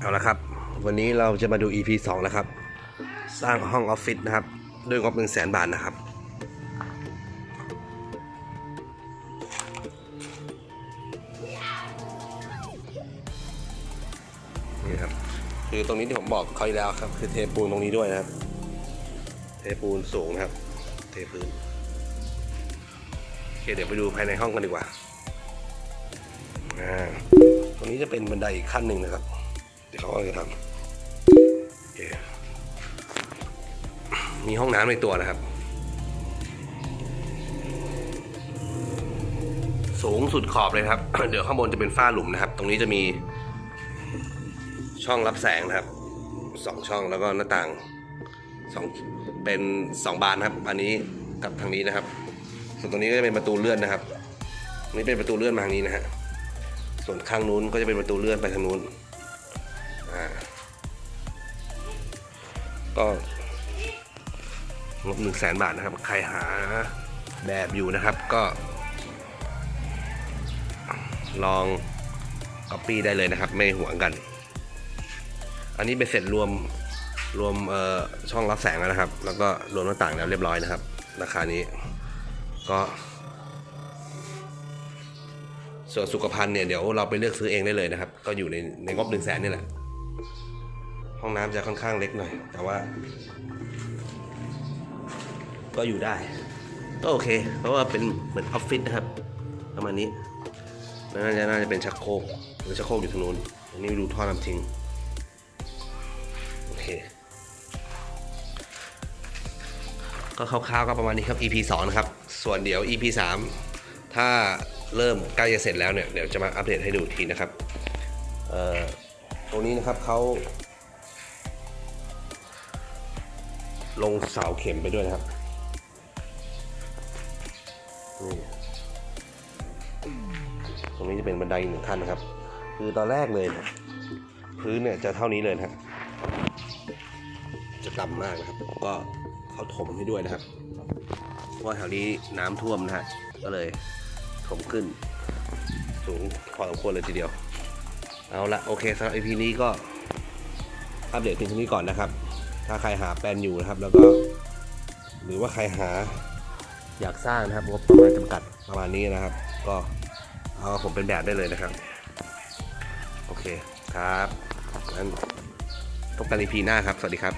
เอาละครับ วันนี้เราจะมาดู EP 2 นะครับ สร้างห้องออฟฟิศนะครับ ด้วยงบ1 0 0 0 0แบาทนะครับ นี่ครับ คือตรงนี้ที่ผมบอกเขาแล้วครับ คือเทปูนตรงนี้ด้วยนะครับ เทปูนสูงนะครับ เทพื้นโอเคเดี๋ยวไปดูภายในห้องกันดีกว่า อ่า ตรงนี้จะเป็นบันไดอีกขั้นหนึ่งนะครับ เขากำลังจะทำมีห้องน้ำในตัวนะครับ สูงสุดขอบเลยครับ เดี๋ยวข้างบนจะเป็นฝ้าหลุมนะครับ ตรงนี้จะมีช่องรับแสงนะครับสองช่องแล้วก็หน้าต่างสองเป็นสองบานนะครับอันนี้กับทางนี้นะครับ ส่วนตรงนี้ก็จะเป็นประตูเลื่อนนะครับนนี้เป็นประตูเลื่อนมาทางนี้นะฮะส่วนข้างนู้นก็จะเป็นประตูเลื่อนไปทางนู้น ก็งบหนึ่งแสนบาทนะครับ ใครหาแบบอยู่นะครับก็ ลองก๊อปปี้ได้เลยนะครับ ไม่ห่วงกัน อันนี้เป็นเสร็จรวมรวมช่องรับแสงแล้วนะครับ แล้วก็รวมหน้าต่างแล้วเรียบร้อยนะครับ ราคานี้ ก็ ส่วนสุขภัณฑ์เนี่ยเดี๋ยวเราไปเลือกซื้อเองได้เลยนะครับ ก็อยู่ในในงบหนึ่งแสนนี่แหละ ห้องน้ำจะค่อนข้างเล็กหน่อย แต่ว่า ก็อยู่ได้ ก็โอเค เพราะว่าเป็นเหมือนออฟฟิศนะครับประมาณนี้แล้วน่าจะน่าจะเป็นชักโครกหรือชักโครกอยู่ทางนู้นอันนี้ดูท่อน้ำทิ้งโอเคก็คร่าวๆก็ประมาณนี้ครับ EP 2 นะครับ ส่วนเดี๋ยว EP 3 ถ้าเริ่มใกล้จะเสร็จแล้วเนี่ย เดี๋ยวจะมาอัปเดตให้ดูทีนะครับ เอ่อ รงนี้นะครับเขาลงเสาเข็มไปด้วยนะครับนี่ตรงนี้จะเป็นบันไดหนึ่งขั้นนะครับ คือตอนแรกเลยนี่ยพื้นเนี่ยจะเท่านี้เลยนะฮะจะต่ำมากนะครับ ก็เขาถมให้ด้วยนะครับเพราะว่าแถวนี้น้ำท่วมนะฮะก็เลยถมขึ้น สูงพอสมควรเลยทีเดียว เอาละโอเคสำหรับ EP นี้ก็อัปเดตเพียงเท่านี้ก่อนนะครับ ถ้าใครหาแปลนอยู่นะครับ แล้วก็ หรือว่าใครหาอยากสร้างนะครับงบประมาณจำกัดประมาณนี้นะครับ ก็เอาผมเป็นแบบได้เลยนะครับ โอเคครับงั้นพบกัน EP หน้าครับ สวัสดีครับ